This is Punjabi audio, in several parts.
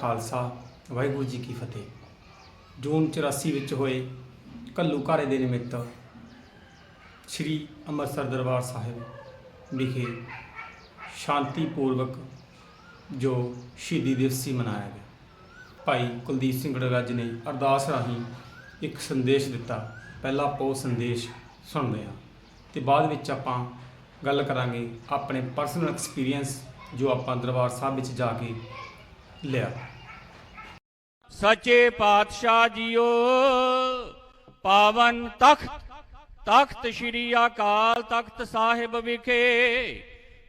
ਖਾਲਸਾ, ਵਾਹਿਗੁਰੂ ਜੀ ਕੀ ਫਤਿਹ। ਜੂਨ 84 ਵਿੱਚ ਹੋਏ ਕੱਲੂ ਦੇ ਨਿਮਿੱਤ ਸ੍ਰੀ ਅੰਮ੍ਰਿਤਸਰ ਦਰਬਾਰ ਸਾਹਿਬ ਵਿਖੇ ਸ਼ਾਂਤੀਪੂਰਵਕ ਜੋ ਸ਼ਹੀਦੀ ਦਿਵਸ ਸੀ ਮਨਾਇਆ ਗਿਆ। ਭਾਈ ਕੁਲਦੀਪ ਸਿੰਘ ਗੜਗੱਜ ਨੇ ਅਰਦਾਸ ਰਾਹੀਂ ਇੱਕ ਸੰਦੇਸ਼ ਦਿੱਤਾ। ਪਹਿਲਾ ਆਪਾਂ ਉਹ ਸੰਦੇਸ਼ ਸੁਣਦੇ ਹਾਂ ਤੇ ਬਾਅਦ ਵਿੱਚ ਆਪਾਂ ਗੱਲ ਕਰਾਂਗੇ ਆਪਣੇ ਪਰਸਨਲ ਐਕਸਪੀਰੀਅੰਸ ਜੋ ਆਪਾਂ ਦਰਬਾਰ ਸਾਹਿਬ ਵਿੱਚ ਜਾ ਕੇ ਲਿਆ। ਸੱਚੇ ਪਾਤਸ਼ਾਹ ਜੀਓ, ਪਾਵਨ ਤਖਤ ਤਖਤ ਸ੍ਰੀ ਅਕਾਲ ਤਖਤ ਸਾਹਿਬ ਵਿਖੇ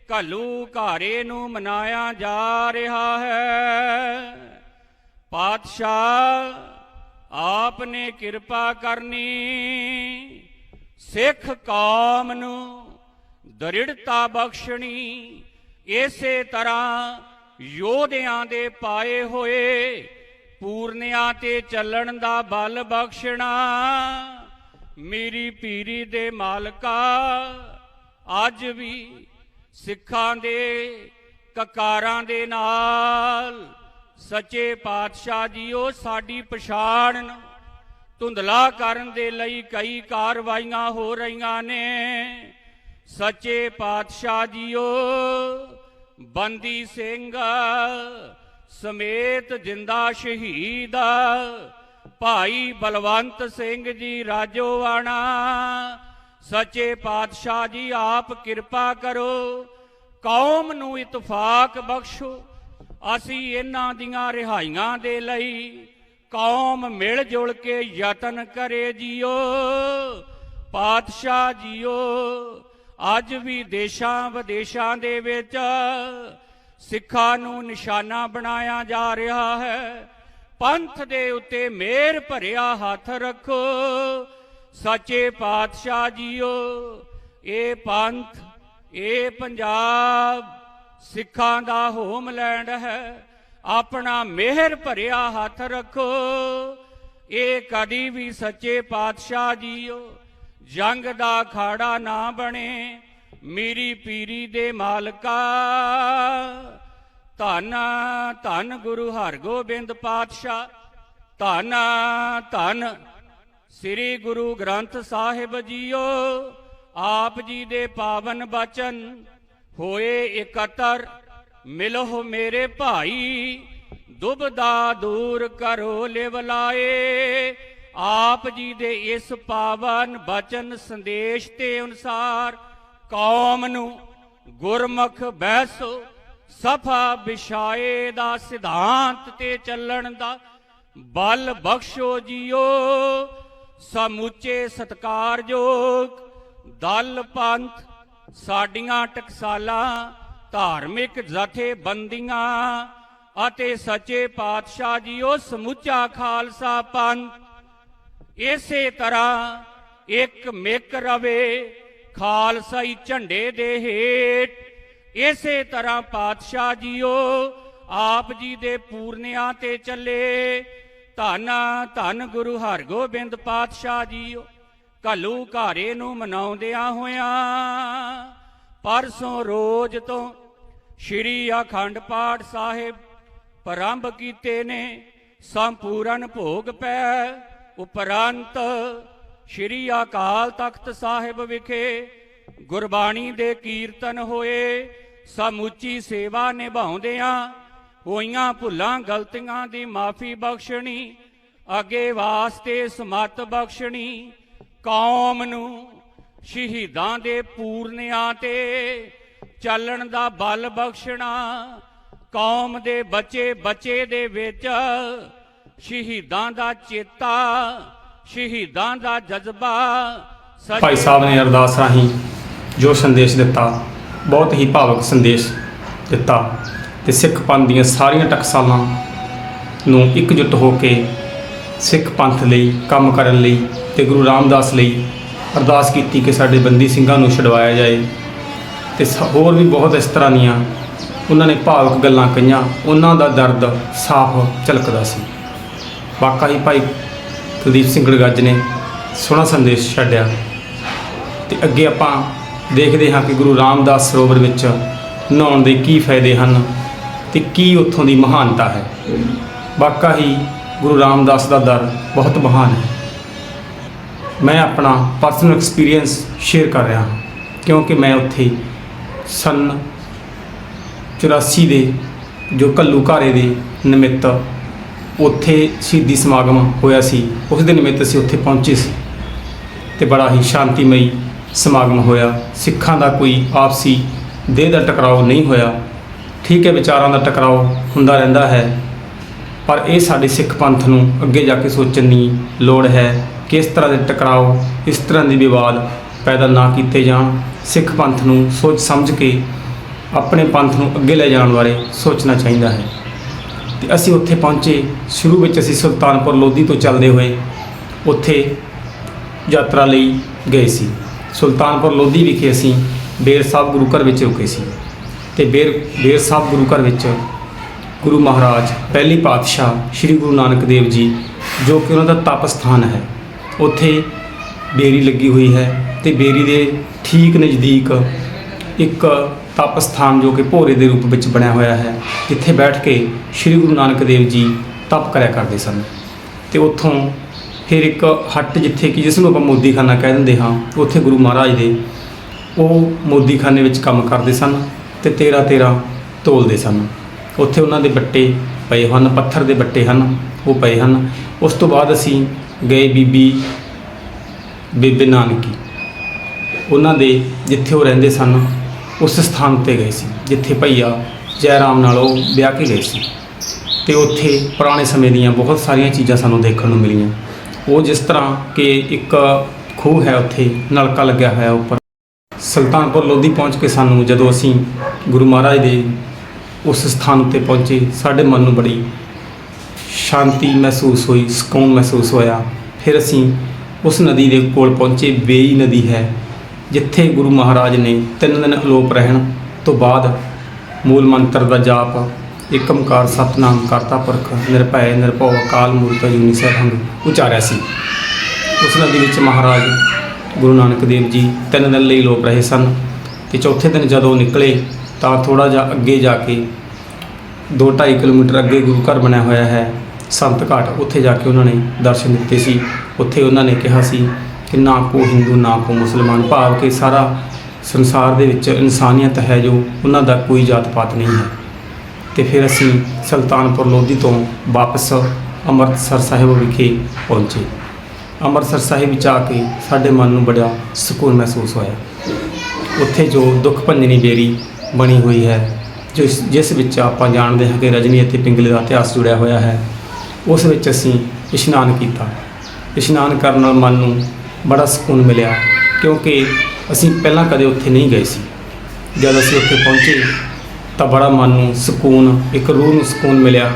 ਘੱਲੂ ਘਾਰੇ ਨੂੰ ਮਨਾਇਆ ਜਾ ਰਿਹਾ ਹੈ। ਪਾਤਸ਼ਾਹ ਆਪ ਨੇ ਕਿਰਪਾ ਕਰਨੀ, ਸਿੱਖ ਕੌਮ ਨੂੰ ਦ੍ਰਿੜਤਾ ਬਖਸ਼ਣੀ, ਇਸੇ ਤਰ੍ਹਾਂ ਯੋਧਿਆਂ ਦੇ ਪਾਏ ਹੋਏ ਪੂਰਨਿਆਂ ਤੇ ਚੱਲਣ ਦਾ ਬਲ ਬਖਸ਼ਣਾ। ਮੇਰੀ ਪੀਰੀ ਦੇ ਮਾਲਕਾ, ਅੱਜ ਵੀ ਸਿੱਖਾਂ ਦੇ, ਕਕਾਰਾਂ ਦੇ ਨਾਲ। ਸੱਚੇ ਪਾਤਸ਼ਾਹ ਜੀਓ, ਸਾਡੀ ਪਛਾਣ ਧੁੰਦਲਾ ਕਰਨ ਦੇ ਲਈ ਕਈ ਕਾਰਵਾਈਆਂ ਹੋ ਰਹੀਆਂ ਨੇ। ਸੱਚੇ ਪਾਤਸ਼ਾਹ ਜੀਓ, ਬੰਦੀ ਸਿੰਘ ਸਮੇਤ ਜਿੰਦਾ ਸ਼ਹੀਦ ਭਾਈ ਬਲਵੰਤ ਸਿੰਘ ਜੀ ਰਾਜੋਵਾਣਾ ਸੱਚੇ ਪਾਤਸ਼ਾਹ ਜੀ, ਆਪ ਕਿਰਪਾ ਕਰੋ। ਕੌਮ ਨੂੰ ਇਤਫਾਕ ਬਖਸ਼ੋ। ਅਸੀਂ ਇਹਨਾਂ ਦੀਆਂ ਰਿਹਾਈਆਂ ਦੇ ਲਈ ਕੌਮ ਮਿਲ ਜੁਲ ਕੇ ਯਤਨ ਕਰੇ ਜੀਓ। ਪਾਤਸ਼ਾਹ ਜੀਓ, ਅੱਜ ਵੀ ਦੇਸ਼ਾਂ ਵਿਦੇਸ਼ਾਂ ਦੇ ਵਿੱਚ ਸਿੱਖਾਂ ਨੂੰ ਨਿਸ਼ਾਨਾ ਬਣਾਇਆ ਜਾ ਰਿਹਾ ਹੈ। ਪੰਥ ਦੇ ਉੱਤੇ ਮਿਹਰ ਭਰਿਆ ਹੱਥ ਰੱਖੋ। ਸੱਚੇ ਪਾਤਸ਼ਾਹ ਜੀਓ, ਇਹ ਪੰਥ, ਇਹ ਪੰਜਾਬ ਸਿੱਖਾਂ ਦਾ ਹੋਮਲੈਂਡ ਹੈ। ਆਪਣਾ ਮਿਹਰ ਭਰਿਆ ਹੱਥ ਰੱਖੋ। ਇਹ ਕਦੀ ਵੀ ਸੱਚੇ ਪਾਤਸ਼ਾਹ ਜੀਓ, ਜੰਗ ਦਾ ਖਾੜਾ ਨਾ ਬਣੇ। ਮੀਰੀ ਪੀਰੀ ਦੇ ਮਾਲਕਾ ਧੰਨ ਧੰਨ ਗੁਰੂ ਹਰਗੋਬਿੰਦ ਪਾਤਸ਼ਾਹ, ਧੰਨ ਧੰਨ ਸ੍ਰੀ ਗੁਰੂ ਗ੍ਰੰਥ ਸਾਹਿਬ ਜੀਓ, ਆਪ ਜੀ ਦੇ ਪਾਵਨ ਬਚਨ ਹੋਏ ਇਕਤਰ ਮਿਲੋ ਮੇਰੇ ਭਾਈ, ਦੁਬਦਾ ਦੂਰ ਕਰੋ ਲਿਵਲਾਏ ਆਪ ਜੀ ਦੇ ਇਸ ਪਾਵਨ ਬਚਨ ਸੰਦੇਸ਼ ਤੇ ਅਨੁਸਾਰ ਕੌਮ ਨੂੰ ਗੁਰਮੁਖ ਬੈਸੋ ਸਫਾ ਵਿਛਾਏ ਦਾ ਸਿਧਾਂਤ ਤੇ ਚੱਲਣ ਦਾ ਬਲ ਬਖਸ਼ੋ ਜੀਓ, ਸਮੁੱਚੇ ਸਤਕਾਰਯੋਗ ਦਲ ਪੰਥ, ਸਾਡੀਆਂ ਟਕਸਾਲਾਂ, ਧਾਰਮਿਕ ਜਥੇਬੰਦੀਆਂ ਅਤੇ ਸੱਚੇ ਪਾਤਸ਼ਾਹ ਜੀਓ, ਸਮੁੱਚਾ ਖਾਲਸਾ ਪੰਥ। ਇਸੇ ਤਰ੍ਹਾਂ ਇੱਕ ਮਿਕ ਰਵੇ ਖਾਲਸਾਈ ਝੰਡੇ ਦੇ ਹੇਠ ਇਸੇ ਤਰ੍ਹਾਂ ਪਾਤਸ਼ਾਹ ਜੀਓ, ਆਪ ਜੀ ਦੇ ਪੂਰਨਿਆਂ ਤੇ ਚੱਲੇ। ਧੰਨ ਧੰਨ ਗੁਰੂ ਹਰਗੋਬਿੰਦ ਪਾਤਸ਼ਾਹ ਜੀਓ, ਘੱਲੂ ਘਾਰੇ ਨੂੰ ਮਨਾਉਂਦਿਆਂ ਹੋਇਆਂ। ਪਰਸੋਂ ਰੋਜ਼ ਤੋਂ ਸ਼੍ਰੀ ਅਖੰਡ ਪਾਠ ਸਾਹਿਬ ਪ੍ਰਾਰੰਭ ਕੀਤੇ ਨੇ। ਸੰਪੂਰਨ ਭੋਗ ਪੈ ਉਪਰੰਤ ਸ਼੍ਰੀ ਅਕਾਲ ਤਖਤ ਸਾਹਿਬ ਵਿਖੇ ਗੁਰਬਾਣੀ ਦੇ ਕੀਰਤਨ ਹੋਏ। ਸਮੁੱਚੀ ਸੇਵਾ ਨਿਭਾਉਂਦਿਆਂ ਹੋਈਆਂ ਭੁੱਲਾਂ ਗਲਤੀਆਂ ਦੀ ਮਾਫੀ ਬਖਸ਼ਣੀ, ਅੱਗੇ ਵਾਸਤੇ ਸਮਤ ਬਖਸ਼ਣੀ, ਕੌਮ ਨੂੰ ਸ਼ਹੀਦਾਂ ਦੇ ਪੂਰਨਿਆਂ ਤੇ ਚੱਲਣ ਦਾ ਬਲ ਬਖਸ਼ਣਾ, ਕੌਮ ਦੇ ਬੱਚੇ ਬੱਚੇ ਦੇ ਵਿੱਚ ਸ਼ਹੀਦਾਂ ਦਾ ਚੇਤਾ, ਸ਼ਹੀਦਾਂ ਦਾ ਜਜ਼ਬਾ ਸੱਚ- ਭਾਈ ਸਾਹਿਬ ਨੇ ਅਰਦਾਸ ਰਾਹੀਂ ਜੋ ਸੰਦੇਸ਼ ਦਿੱਤਾ ਬਹੁਤ ਹੀ ਭਾਵਕ ਸੰਦੇਸ਼ ਦਿੱਤਾ ਤੇ ਸਿੱਖ ਪੰਥ ਦੀਆਂ ਸਾਰੀਆਂ ਟਕਸਾਲਾਂ ਨੂੰ ਇਕਜੁੱਟ ਹੋ ਕੇ ਸਿੱਖ ਪੰਥ ਲਈ, ਕੰਮ ਕਰਨ ਲਈ ਤੇ ਗੁਰੂ ਰਾਮਦਾਸ ਲਈ ਅਰਦਾਸ ਕੀਤੀ ਕਿ ਸਾਡੇ ਬੰਦੀ ਸਿੰਘਾਂ ਨੂੰ ਛਡਵਾਇਆ ਜਾਏ ਤੇ ਸ- ਹੋਰ ਵੀ ਬਹੁਤ ਇਸ ਤਰ੍ਹਾਂ ਦੀਆਂ ਉਹਨਾਂ ਨੇ ਭਾਵਕ ਗੱਲਾਂ ਕਹੀਆਂ, ਉਹਨਾਂ ਦਾ ਦਰਦ ਸਾਫ਼ ਝਲਕਦਾ ਸੀ। ਵਾਕਈ ਹੀ ਭਾਈ ਕੁਲਦੀਪ ਸਿੰਘ ਗੜਗੱਜ ਨੇ ਸੋਹਣਾ ਸੰਦੇਸ਼ ਛੱਡਿਆ ਤੇ ਅੱਗੇ ਆਪਾਂ ਦੇਖਦੇ ਹਾਂ ਕਿ ਗੁਰੂ ਰਾਮਦਾਸ ਸਰੋਵਰ ਵਿੱਚ ਨਹਾਉਣ ਦੇ ਕੀ ਫਾਇਦੇ ਹਨ ਤੇ ਕੀ ਉੱਥੋਂ ਦੀ ਮਹਾਨਤਾ ਹੈ। ਵਾਕਾ ਹੀ ਗੁਰੂ ਰਾਮਦਾਸ ਦਾ ਦਰ ਬਹੁਤ ਮਹਾਨ ਹੈ। ਮੈਂ ਆਪਣਾ ਪਰਸਨਲ ਐਕਸਪੀਰੀਅੰਸ ਸ਼ੇਅਰ ਕਰ ਰਿਹਾ ਹਾਂ, ਕਿਉਂਕਿ ਮੈਂ ਉੱਥੇ ਸਨ 84 ਦੇ ਜੋ ਕੱਲੂ ਘਾਰੇ ਦੇ ਨਿਮਿੱਤ ਉੱਥੇ ਸ਼ਹੀਦੀ ਸਮਾਗਮ ਹੋਇਆ ਸੀ, ਉਸ ਦੇ ਨਿਮਿੱਤ ਅਸੀਂ ਉੱਥੇ ਪਹੁੰਚੇ ਸੀ ਤੇ ਬੜਾ ਹੀ ਸ਼ਾਂਤੀਮਈ ਸਮਾਗਮ ਹੋਇਆ। ਸਿੱਖਾਂ ਦਾ ਕੋਈ ਆਪਸੀ ਦੇਹ ਦਾ ਟਕਰਾਓ ਨਹੀਂ ਹੋਇਆ। ਠੀਕ ਹੈ, ਵਿਚਾਰਾਂ ਦਾ ਟਕਰਾਓ ਹੁੰਦਾ ਰਹਿੰਦਾ ਹੈ। ਪਰ ਇਹ ਸਾਡੇ ਸਿੱਖ ਪੰਥ ਨੂੰ ਅੱਗੇ ਜਾ ਕੇ ਸੋਚਣ ਦੀ ਲੋੜ ਹੈ ਕਿ ਇਸ ਤਰ੍ਹਾਂ ਦੇ ਟਕਰਾਓ, ਇਸ ਤਰ੍ਹਾਂ ਦੇ ਵਿਵਾਦ ਪੈਦਾ ਨਾ ਕੀਤੇ ਜਾਣ। ਸਿੱਖ ਪੰਥ ਨੂੰ ਸੋਚ ਸਮਝ ਕੇ ਆਪਣੇ ਪੰਥ ਨੂੰ ਅੱਗੇ ਲੈ ਜਾਣ ਬਾਰੇ ਸੋਚਣਾ ਚਾਹੀਦਾ ਹੈ। ਤੇ ਅਸੀਂ ਉੱਥੇ ਪਹੁੰਚੇ। ਸ਼ੁਰੂ ਵਿੱਚ ਅਸੀਂ ਸੁਲਤਾਨਪੁਰ ਲੋਧੀ ਤੋਂ ਚੱਲਦੇ ਹੋਏ ਉੱਥੇ ਯਾਤਰਾ ਲਈ ਗਏ ਸੀ। ਸੁਲਤਾਨਪੁਰ ਲੋਧੀ ਵਿਖੇ ਅਸੀਂ ਬੇਰ ਸਾਹਿਬ ਗੁਰੂ ਘਰ ਵਿੱਚ ਰੁਕੇ ਸੀ ਤੇ ਬੇਰ ਬੇਰ ਸਾਹਿਬ ਗੁਰੂ ਘਰ ਵਿੱਚ ਗੁਰੂ ਮਹਾਰਾਜ, ਪਹਿਲੀ ਪਾਤਸ਼ਾਹ ਸ੍ਰੀ ਗੁਰੂ ਨਾਨਕ ਦੇਵ ਜੀ, ਜੋ ਕਿ ਉਹਨਾਂ ਦਾ ਤਪ ਸਥਾਨ ਹੈ, ਉੱਥੇ ਬੇਰੀ ਲੱਗੀ ਹੋਈ ਹੈ ਤੇ ਬੇਰੀ ਦੇ ਠੀਕ ਨਜ਼ਦੀਕ ਇੱਕ ਤਪ ਸਥਾਨ ਜੋ ਕਿ ਭੋਰੇ ਦੇ ਰੂਪ ਵਿੱਚ ਬਣਿਆ ਹੋਇਆ ਹੈ, ਜਿੱਥੇ ਬੈਠ ਕੇ ਸ੍ਰੀ ਗੁਰੂ ਨਾਨਕ ਦੇਵ ਜੀ ਤਪ ਕਰਿਆ ਕਰਦੇ ਸਨ ਤੇ ਉੱਥੋਂ ਫਿਰ ਇੱਕ ਹੱਟ ਜਿੱਥੇ ਕਿ ਜਿਸ ਨੂੰ ਆਪਾਂ ਮੋਦੀਖਾਨਾ ਕਹਿ ਦਿੰਦੇ ਹਾਂ, ਉੱਥੇ ਗੁਰੂ ਮਹਾਰਾਜ ਦੇ ਉਹ ਮੋਦੀਖਾਨੇ ਵਿੱਚ ਕੰਮ ਕਰਦੇ ਸਨ ਤੇ ਤੇਰਾ ਤੇਰਾ ਤੋਲਦੇ ਸਨ। ਉੱਥੇ ਉਹਨਾਂ ਦੇ ਬੱਟੇ ਪਏ ਹਨ, ਪੱਥਰ ਦੇ ਬੱਟੇ ਹਨ, ਉਹ ਪਏ ਹਨ। ਉਸ ਤੋਂ ਬਾਅਦ ਅਸੀਂ ਗਏ ਬੀਬੀ ਬੇਬੇ ਨਾਨਕੀ। ਉਹਨਾਂ ਦੇ ਜਿੱਥੇ ਉਹ ਰਹਿੰਦੇ ਸਨ, ਉਸ ਸਥਾਨ ਤੇ ਗਏ ਸੀ, ਜਿੱਥੇ ਭਈਆ ਜੈ ਰਾਮ ਨਾਲ ਉਹ ਵਿਆਹ ਕੇ ਗਏ ਸੀ। ਤੇ ਉੱਥੇ ਪੁਰਾਣੇ ਸਮੇਂ ਦੀਆਂ ਬਹੁਤ ਸਾਰੀਆਂ ਚੀਜ਼ਾਂ ਸਾਨੂੰ ਦੇਖਣ ਨੂੰ ਮਿਲੀਆਂ। ਉਹ ਜਿਸ ਤਰ੍ਹਾਂ ਕਿ ਇੱਕ ਖੂਹ ਹੈ ਉੱਥੇ, ਨਲਕਾ ਲੱਗਿਆ ਹੋਇਆ ਉੱਪਰ। ਸੁਲਤਾਨਪੁਰ ਲੋਧੀ ਪਹੁੰਚ ਕੇ ਸਾਨੂੰ ਜਦੋਂ ਅਸੀਂ ਗੁਰੂ ਮਹਾਰਾਜ ਦੇ ਉਸ ਸਥਾਨ ਉੱਤੇ ਪਹੁੰਚੇ, ਸਾਡੇ ਮਨ ਨੂੰ ਬੜੀ ਸ਼ਾਂਤੀ ਮਹਿਸੂਸ ਹੋਈ, ਸਕੂਨ ਮਹਿਸੂਸ ਹੋਇਆ। ਫਿਰ ਅਸੀਂ ਉਸ ਨਦੀ ਦੇ ਕੋਲ ਪਹੁੰਚੇ, ਬੇਈ ਨਦੀ ਹੈ, ਜਿੱਥੇ ਗੁਰੂ ਮਹਾਰਾਜ ਨੇ ਤਿੰਨ ਦਿਨ ਅਲੋਪ ਰਹਿਣ ਤੋਂ ਬਾਅਦ ਮੂਲ ਮੰਤਰ ਦਾ ਜਾਪ ਇੱਕ ਓੰਕਾਰ ਸਤਨਾਮ ਕਰਤਾ ਪੁਰਖ, ਨਿਰਭੈ, ਨਿਰਭਉ, ਅਕਾਲ ਮੂਰਤ ਅਜੂਨੀ ਸੈਭੰਗ ਉਚਾਰਿਆ ਸੀ। ਉਸ ਨਦੀ ਵਿੱਚ ਮਹਾਰਾਜ ਗੁਰੂ ਨਾਨਕ ਦੇਵ ਜੀ ਤਿੰਨ ਦਿਨ ਲਈ ਲੋਪ ਰਹੇ ਸਨ ਤੇ ਚੌਥੇ ਦਿਨ ਜਦੋਂ ਨਿਕਲੇ ਤਾਂ ਥੋੜਾ ਜਿਹਾ ਅੱਗੇ ਜਾ ਕੇ 2.5 ਕਿਲੋਮੀਟਰ ਅੱਗੇ ਗੁਰੂ ਘਰ ਬਣਿਆ ਹੋਇਆ ਹੈ, ਸੰਤ ਘਾਟ ਉੱਥੇ ਜਾ ਕੇ ਉਹਨਾਂ ਨੇ ਦਰਸ਼ਨ ਦਿੱਤੇ ਸੀ। ਉੱਥੇ ਉਹਨਾਂ ਨੇ ਕਿਹਾ ਸੀ ਕਿ ਨਾ ਕੋ ਹਿੰਦੂ, ਨਾ ਕੋ ਮੁਸਲਮਾਨ, ਭਾਵ ਕਿ ਸਾਰਾ ਸੰਸਾਰ ਦੇ ਵਿੱਚ ਇਨਸਾਨੀਅਤ ਹੈ ਜੋ ਉਹਨਾਂ ਦਾ ਕੋਈ ਜਾਤ ਪਾਤ ਨਹੀਂ ਹੈ। ਤੇ ਫਿਰ ਅਸੀਂ ਸੁਲਤਾਨਪੁਰ ਲੋਧੀ ਤੋਂ ਵਾਪਸ ਅੰਮ੍ਰਿਤਸਰ ਸਾਹਿਬ ਵਿਖੇ ਪਹੁੰਚੇ। ਅੰਮ੍ਰਿਤਸਰ ਸਾਹਿਬ ਵਿੱਚ ਆ ਕੇ ਸਾਡੇ ਮਨ ਨੂੰ ਬੜਾ ਸਕੂਨ ਮਹਿਸੂਸ ਹੋਇਆ। ਉੱਥੇ ਜੋ ਦੁੱਖ ਭੰਜਨੀ ਬੇਰੀ ਬਣੀ ਹੋਈ ਹੈ, ਜਿਸ ਜਿਸ ਵਿੱਚ ਆਪਾਂ ਜਾਣਦੇ ਹਾਂ ਕਿ ਰਜਨੀ ਅਤੇ ਪਿੰਗਲੇ ਦਾ ਇਤਿਹਾਸ ਜੁੜਿਆ ਹੋਇਆ ਹੈ, ਉਸ ਵਿੱਚ ਅਸੀਂ ਇਸ਼ਨਾਨ ਕੀਤਾ। ਇਸ਼ਨਾਨ ਕਰਨ ਨਾਲ ਮਨ ਨੂੰ ਬੜਾ ਸਕੂਨ ਮਿਲਿਆ, ਕਿਉਂਕਿ ਅਸੀਂ ਪਹਿਲਾਂ ਕਦੇ ਉੱਥੇ ਨਹੀਂ ਗਏ ਸੀ। ਜਦ ਅਸੀਂ ਉੱਥੇ ਪਹੁੰਚੇ ਤਾਂ ਬੜਾ ਮਨ ਨੂੰ ਸਕੂਨ, ਇੱਕ ਰੂਹ ਨੂੰ ਸਕੂਨ ਮਿਲਿਆ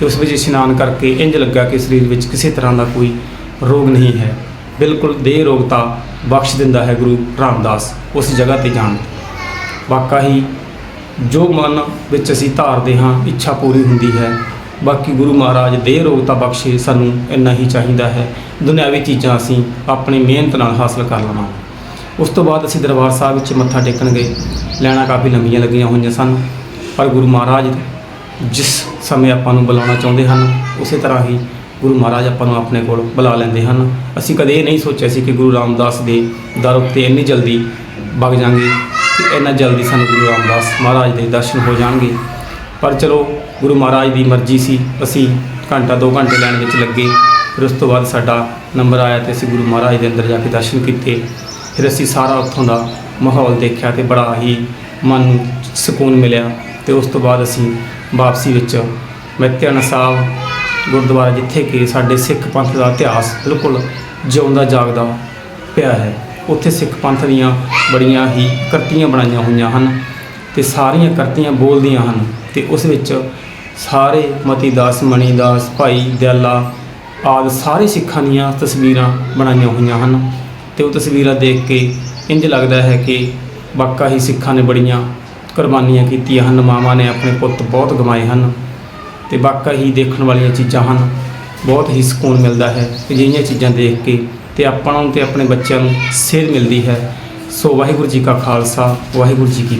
ਤੇ ਉਸ ਵਿੱਚ ਇਸ਼ਨਾਨ ਕਰਕੇ ਇੰਜ ਲੱਗਾ ਕਿ ਸਰੀਰ ਵਿੱਚ ਕਿਸੇ ਤਰ੍ਹਾਂ ਦਾ ਕੋਈ ਰੋਗ ਨਹੀਂ ਹੈ। ਬਿਲਕੁਲ ਦੇਹ ਰੋਗਤਾ ਬਖਸ਼ ਦਿੰਦਾ ਹੈ ਗੁਰੂ ਰਾਮਦਾਸ ਉਸ ਜਗ੍ਹਾ ਤੇ ਜਾਣ ਤੇ। ਵਾਕਾ ਹੀ ਜੋ ਮਨ ਵਿੱਚ ਅਸੀਂ ਧਾਰਦੇ ਹਾਂ, ਇੱਛਾ ਪੂਰੀ ਹੁੰਦੀ ਹੈ। ਬਾਕੀ ਗੁਰੂ ਮਹਾਰਾਜ ਦੇਹ ਰੋਗਤਾ ਬਖਸ਼ੇ, ਸਾਨੂੰ ਇੰਨਾ ਹੀ ਚਾਹੀਦਾ ਹੈ। ਦੁਨਿਆਵੀ ਚੀਜ਼ਾਂ ਅਸੀਂ ਆਪਣੀ ਮਿਹਨਤ ਨਾਲ ਹਾਸਲ ਕਰ ਲਵਾਂ। ਉਸ ਤੋਂ ਬਾਅਦ ਅਸੀਂ ਦਰਬਾਰ ਸਾਹਿਬ ਵਿੱਚ ਮੱਥਾ ਟੇਕਣ ਗਏ। ਲੈਣਾ ਕਾਫੀ ਲੰਬੀਆਂ ਲੱਗੀਆਂ ਹੋਈਆਂ ਸਨ। ਪਰ ਗੁਰੂ ਮਹਾਰਾਜ ਜਿਸ ਸਮੇਂ ਆਪਾਂ ਨੂੰ ਬੁਲਾਉਣਾ ਚਾਹੁੰਦੇ ਹਨ, ਉਸੇ ਤਰ੍ਹਾਂ ਹੀ ਗੁਰੂ ਮਹਾਰਾਜ ਆਪਾਂ ਨੂੰ ਆਪਣੇ ਕੋਲ ਬੁਲਾ ਲੈਂਦੇ ਹਨ। ਅਸੀਂ ਕਦੇ ਇਹ ਨਹੀਂ ਸੋਚਿਆ ਸੀ ਕਿ ਗੁਰੂ ਰਾਮਦਾਸ ਦੇ ਦਰ ਉੱਤੇ ਇੰਨੀ ਜਲਦੀ ਵਗ ਜਾਾਂਗੇ ਕਿ ਇੰਨਾ ਜਲਦੀ ਸਾਨੂੰ ਗੁਰੂ ਰਾਮਦਾਸ ਮਹਾਰਾਜ ਦੇ ਦਰਸ਼ਨ ਹੋ ਜਾਣਗੇ। ਪਰ ਚਲੋ, ਗੁਰੂ ਮਹਾਰਾਜ ਦੀ ਮਰਜ਼ੀ ਸੀ, ਅਸੀਂ ਘੰਟਾ 2 ਘੰਟੇ ਲੈਣ ਵਿੱਚ ਲੱਗੇ। ਫਿਰ ਉਸ ਤੋਂ ਬਾਅਦ ਸਾਡਾ ਨੰਬਰ ਆਇਆ ਤੇ ਅਸੀਂ ਗੁਰੂ ਮਹਾਰਾਜ ਦੇ ਅੰਦਰ ਜਾ ਕੇ ਦਰਸ਼ਨ ਕੀਤੇ। ਫਿਰ ਅਸੀਂ ਸਾਰਾ ਉੱਥੋਂ ਦਾ ਮਾਹੌਲ ਦੇਖਿਆ ਤੇ ਬੜਾ ਹੀ ਮਨ ਨੂੰ ਸਕੂਨ ਮਿਲਿਆ ਤੇ ਉਸ ਤੋਂ ਬਾਅਦ ਅਸੀਂ ਵਾਪਸੀ ਵਿੱਚ ਮਿੱਤਿਆਣਾ ਸਾਹਿਬ ਗੁਰਦੁਆਰਾ, ਜਿੱਥੇ ਕਿ ਸਾਡੇ ਸਿੱਖ ਪੰਥ ਦਾ ਇਤਿਹਾਸ ਬਿਲਕੁਲ ਜਿਉਂਦਾ ਜਾਗਦਾ ਪਿਆ ਹੈ। ਉੱਥੇ ਸਿੱਖ ਪੰਥ ਦੀਆਂ ਬੜੀਆਂ ਹੀ ਕਰਤੀਆਂ ਬਣਾਈਆਂ ਹੋਈਆਂ ਹਨ ਤੇ ਸਾਰੀਆਂ ਕਰਤੀਆਂ ਬੋਲਦੀਆਂ ਹਨ ਤੇ ਉਸ ਵਿੱਚ ਸਾਰੇ ਮਤੀ ਦਾਸ, ਮਣੀ ਦਾਸ, ਭਾਈ ਦਿਆਲਾ ਆਦਿ ਸਾਰੇ ਸਿੱਖਾਂ ਦੀਆਂ ਤਸਵੀਰਾਂ ਬਣਾਈਆਂ ਹੋਈਆਂ ਹਨ ਤੇ ਉਹ ਤਸਵੀਰਾਂ ਦੇਖ ਕੇ ਇੰਜ ਲੱਗਦਾ ਹੈ ਕਿ ਵਾਕਾ ਹੀ ਸਿੱਖਾਂ ਨੇ ਬੜੀਆਂ ਕੁਰਬਾਨੀਆਂ ਕੀਤੀਆਂ ਹਨ। ਮਾਵਾਂ ਨੇ ਆਪਣੇ ਪੁੱਤ ਬਹੁਤ ਗਵਾਏ ਹਨ ਤੇ ਵਾਕਾ ਹੀ ਦੇਖਣ ਵਾਲੀਆਂ ਚੀਜ਼ਾਂ ਹਨ। ਬਹੁਤ ਹੀ ਸਕੂਨ ਮਿਲਦਾ ਹੈ ਅਜਿਹੀਆਂ ਚੀਜ਼ਾਂ ਦੇਖ ਕੇ ਤੇ ਆਪਾਂ ਨੂੰ ਤੇ ਆਪਣੇ ਬੱਚਿਆਂ ਨੂੰ ਸੇਧ ਮਿਲਦੀ ਹੈ। ਸੋ ਵਾਹਿਗੁਰੂ ਜੀ ਕਾ ਖਾਲਸਾ, ਵਾਹਿਗੁਰੂ ਜੀ ਕੀ